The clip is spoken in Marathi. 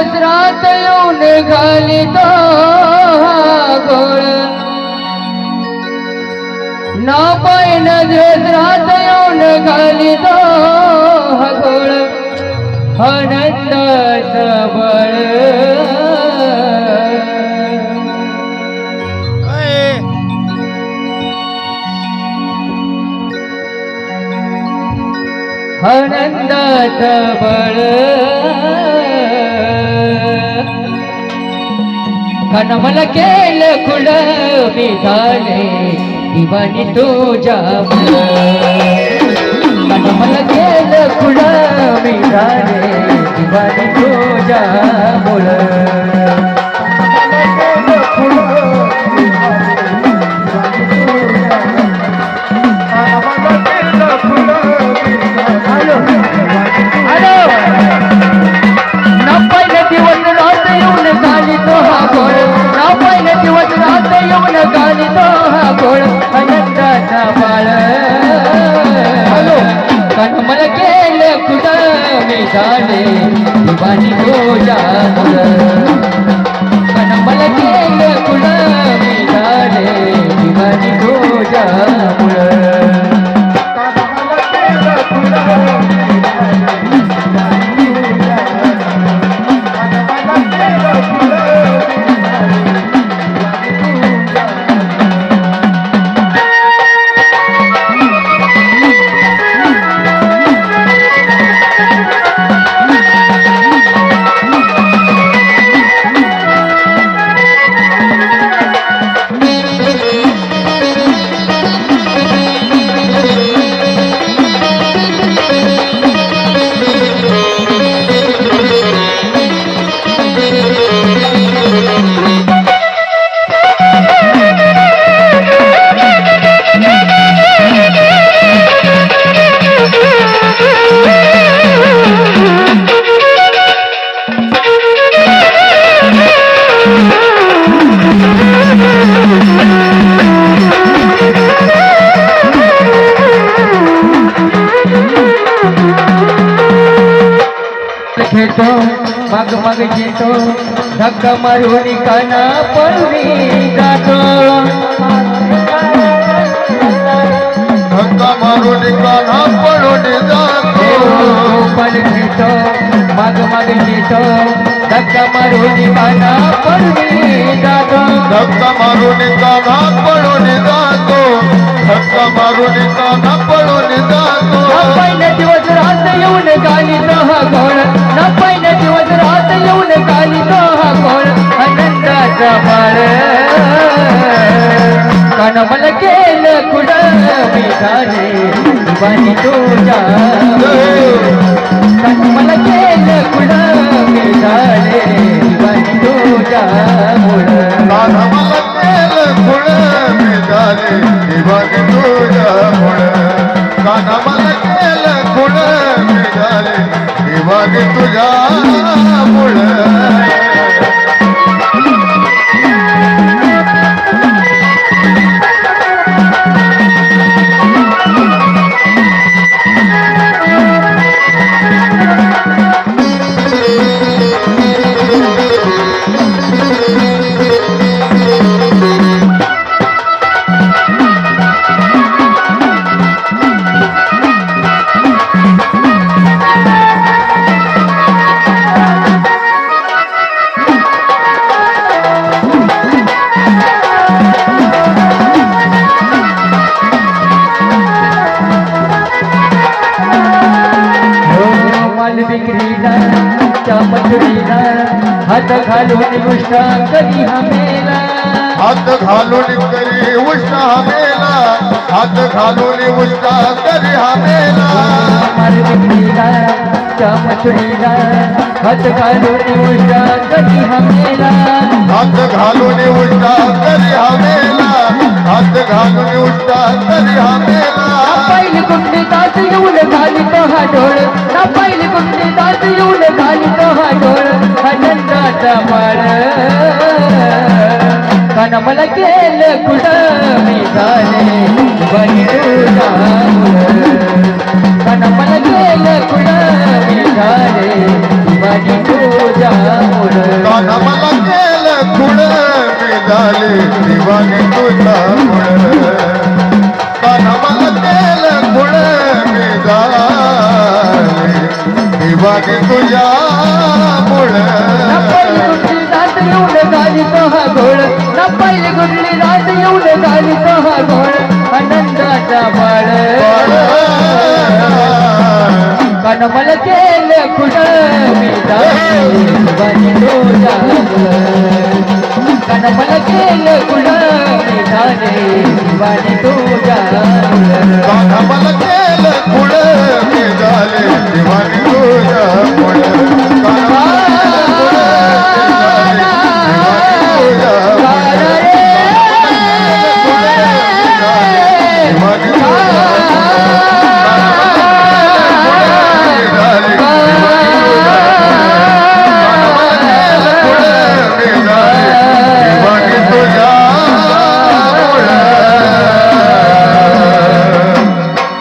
दिवस रात येऊन घालितो हा गोळ. ना पायन दिवस रात येऊन घालितो गोळ. आनंदाचं बळ. अय, आनंदाचं बळ कन मला केलं कुड मी झाले दिवाणी तुझ्या कन मला केलं कुड मी झाले दिवाणी तुझ्या मुळ कन मन केलं कुठं मी झाले मग मग घेतो धक्का मारून काना पळवी जातो. धक्का मारून कान्हा पळून जातो. पण घेतो मग मग घेतो धक्का मारून काना पळवी जातो. धक्का मारून कान्हा पळून जातो. धक्का मारून कान्हा पळून जातो. पहिल्या दिवस रात येऊन आनंदाचा कणमल कन केलं कुड मी झाले तुझ्या कन केलं चपचडीला हात घालून मुष्टा कधी हमेला. हात घालून करी उष्णा मेला हात घालून उष्णा करी मेला माल विक्रीला चपचडीला हात घालून मुष्टा कधी हमेला. हात घालून उष्णा करी मेला हात घालून उष्णा मन मला केलं कुठं? मी झाले. बनी तुझा कन मला केलं कुठं? मी झाले. मला मी झाले. मला मी झाले. तुझ्या गुडली रात येऊन झाली तो आनंदाचा बाळ. कनमल केले खुड मी झाली दिवाणी कनमल मी